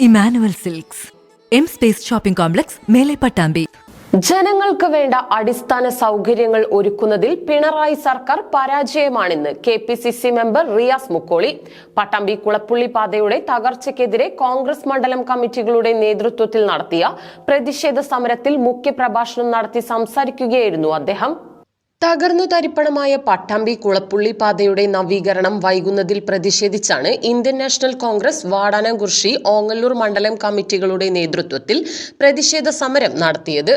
Emmanuel silks. M space shopping complex മേലെ പട്ടാമ്പി ജനങ്ങൾക്ക് വേണ്ട അടിസ്ഥാന സൗകര്യങ്ങൾ ഒരുക്കുന്നതിൽ പിണറായി സർക്കാർ പരാജയമാണെന്ന് K P C C member Riyas Mukkoli. Pattambi Kulappully പാതയുടെ തകർച്ചയ്ക്കെതിരെ കോൺഗ്രസ് മണ്ഡലം കമ്മിറ്റികളുടെ നേതൃത്വത്തിൽ നടത്തിയ പ്രതിഷേധ സമരത്തിൽ മുഖ്യപ്രഭാഷണം നടത്തി സംസാരിക്കുകയായിരുന്നു അദ്ദേഹം. തകർന്നു തരിപ്പണമായ പട്ടാമ്പി കുളപ്പുള്ളി പാതയുടെ നവീകരണം വൈകുന്നതിൽ പ്രതിഷേധിച്ചാണ് Indian national Congress Vadanamkurissi Ongallur മണ്ഡലം കമ്മിറ്റികളുടെ നേതൃത്വത്തിൽ പ്രതിഷേധ സമരം നടത്തിയത്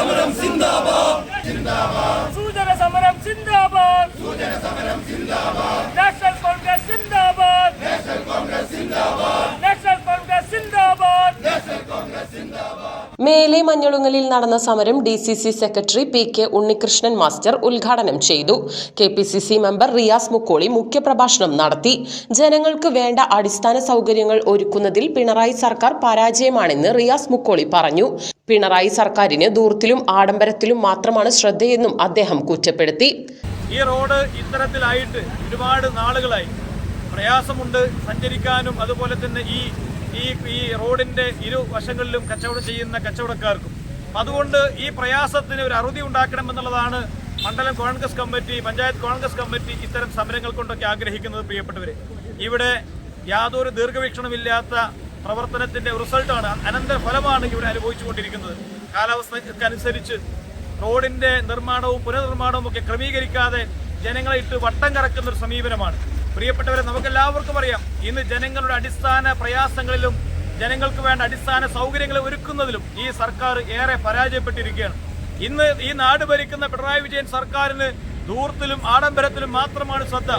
സമരം സൂചന സമരം സിന്ദാബാദ്. സൂചന സമരം സിന്ദാബാദ്. സൂചന കോൺഗ്രസ് സിന്ദാബാദ്. നാഷണൽ കോൺഗ്രസ് സിന്ദാബാദ്. നാഷണൽ കോൺഗ്രസ് സിന്ദാബാദ്. നാഷണൽ കോൺഗ്രസ് സിന്ദാബാദ്. മേലെ മഞ്ഞളുങ്ങലിൽ നടന്ന സമരം D C C secretary P K Unnikrishnan master ഉദ്ഘാടനം ചെയ്തു. K P C C member Riyas Mukkoli മുഖ്യപ്രഭാഷണം നടത്തി. ജനങ്ങൾക്ക് വേണ്ട അടിസ്ഥാന സൗകര്യങ്ങൾ ഒരുക്കുന്നതിൽ പിണറായി സർക്കാർ പരാജയമാണെന്ന് റിയാസ് മുക്കോളി പറഞ്ഞു. പിണറായി സർക്കാരിന് ദൂർത്തിലും ആഡംബരത്തിലും മാത്രമാണ് ശ്രദ്ധയെന്നും അദ്ദേഹം കുറ്റപ്പെടുത്തി. ഈ റോഡ് ഇത്തരത്തിലായിട്ട് ഒരുപാട് നാളുകളായി പ്രയാസമുണ്ട് സഞ്ചരിക്കാനും അതുപോലെ തന്നെ ഈ ഈ ഈ റോഡിന്റെ ഇരു വശങ്ങളിലും കച്ചവടം ചെയ്യുന്ന കച്ചവടക്കാർക്കും. അതുകൊണ്ട് ഈ പ്രയാസത്തിന് ഒരു അറുതി ഉണ്ടാക്കണമെന്നുള്ളതാണ് മണ്ഡലം Congress committee panchayat Congress committee ഇത്തരം സമരങ്ങൾ കൊണ്ടൊക്കെ ആഗ്രഹിക്കുന്നത് പ്രിയപ്പെട്ടവരെ. ഇവിടെ യാതൊരു ദീർഘവീക്ഷണമില്ലാത്ത പ്രവർത്തനത്തിന്റെ റിസൾട്ടാണ് അനന്തര ഫലമാണ് ഇവിടെ അനുഭവിച്ചുകൊണ്ടിരിക്കുന്നത്. കാലാവസ്ഥക്കനുസരിച്ച് റോഡിന്റെ നിർമ്മാണവും പുനർനിർമ്മാണവും ഒക്കെ ക്രമീകരിക്കാതെ ജനങ്ങളെ ഇട്ട് വട്ടം കറക്കുന്ന ഒരു സമീപനമാണ്. പ്രിയപ്പെട്ടവരെ നമുക്കെല്ലാവർക്കും അറിയാം ഇന്ന് ജനങ്ങളുടെ അടിസ്ഥാന പ്രയാസങ്ങളിലും ജനങ്ങൾക്ക് വേണ്ട അടിസ്ഥാന സൗകര്യങ്ങൾ ഒരുക്കുന്നതിലും ഈ സർക്കാർ ഏറെ പരാജയപ്പെട്ടിരിക്കുകയാണ്. ഇന്ന് ഈ നാട് ഭരിക്കുന്ന പിണറായി വിജയൻ സർക്കാരിന് ദൂർത്തിലും ആഡംബരത്തിലും മാത്രമാണ് ശ്രദ്ധ.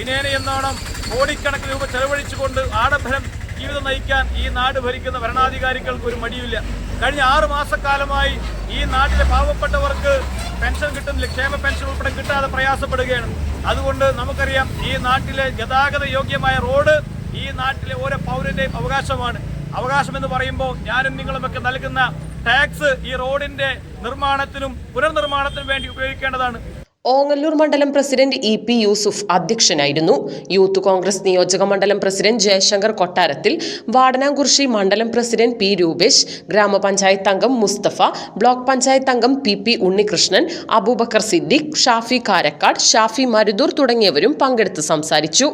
ഇനേനെ എന്നോണം കോടിക്കണക്കിന് രൂപ ചെലവഴിച്ചുകൊണ്ട് ആഡംബരം ജീവിതം നയിക്കാൻ ഈ നാട് ഭരിക്കുന്ന ഭരണാധികാരികൾക്ക് ഒരു മടിയില്ല കഴിഞ്ഞ ആറു മാസക്കാലമായി ഈ നാട്ടിലെ പാവപ്പെട്ടവർക്ക് പെൻഷൻ കിട്ടുന്നില്ല. ക്ഷേമ പെൻഷൻ ഉൾപ്പെടെ കിട്ടാതെ പ്രയാസപ്പെടുകയാണ്. അതുകൊണ്ട് നമുക്കറിയാം ഈ നാട്ടിലെ ഗതാഗത യോഗ്യമായ റോഡ് ഈ നാട്ടിലെ ഓരോ പൗരന്റെയും അവകാശമാണ്. അവകാശം എന്ന് പറയുമ്പോൾ ഞാനും നിങ്ങളുമൊക്കെ നൽകുന്ന ടാക്സ് ഈ റോഡിന്റെ നിർമ്മാണത്തിനും പുനർനിർമ്മാണത്തിനും വേണ്ടി ഉപയോഗിക്കേണ്ടതാണ്. ഓങ്ങല്ലൂർ മണ്ഡലം പ്രസിഡന്റ് ഇ പി യൂസുഫ് അധ്യക്ഷനായിരുന്നു. യൂത്ത് കോൺഗ്രസ് നിയോജക മണ്ഡലം പ്രസിഡന്റ് ജയശങ്കർ കൊട്ടാരത്തിൽ വാടനാംകുറിശി മണ്ഡലം പ്രസിഡന്റ് പി രൂപേഷ് ഗ്രാമപഞ്ചായത്ത് അംഗം മുസ്തഫ ബ്ലോക്ക് പഞ്ചായത്ത് അംഗം പി പി ഉണ്ണികൃഷ്ണൻ അബൂബക്കർ സിദ്ദിഖ് ഷാഫി കാരക്കാട് ഷാഫി മരുദൂർ തുടങ്ങിയവരും പങ്കെടുത്ത് സംസാരിച്ചു.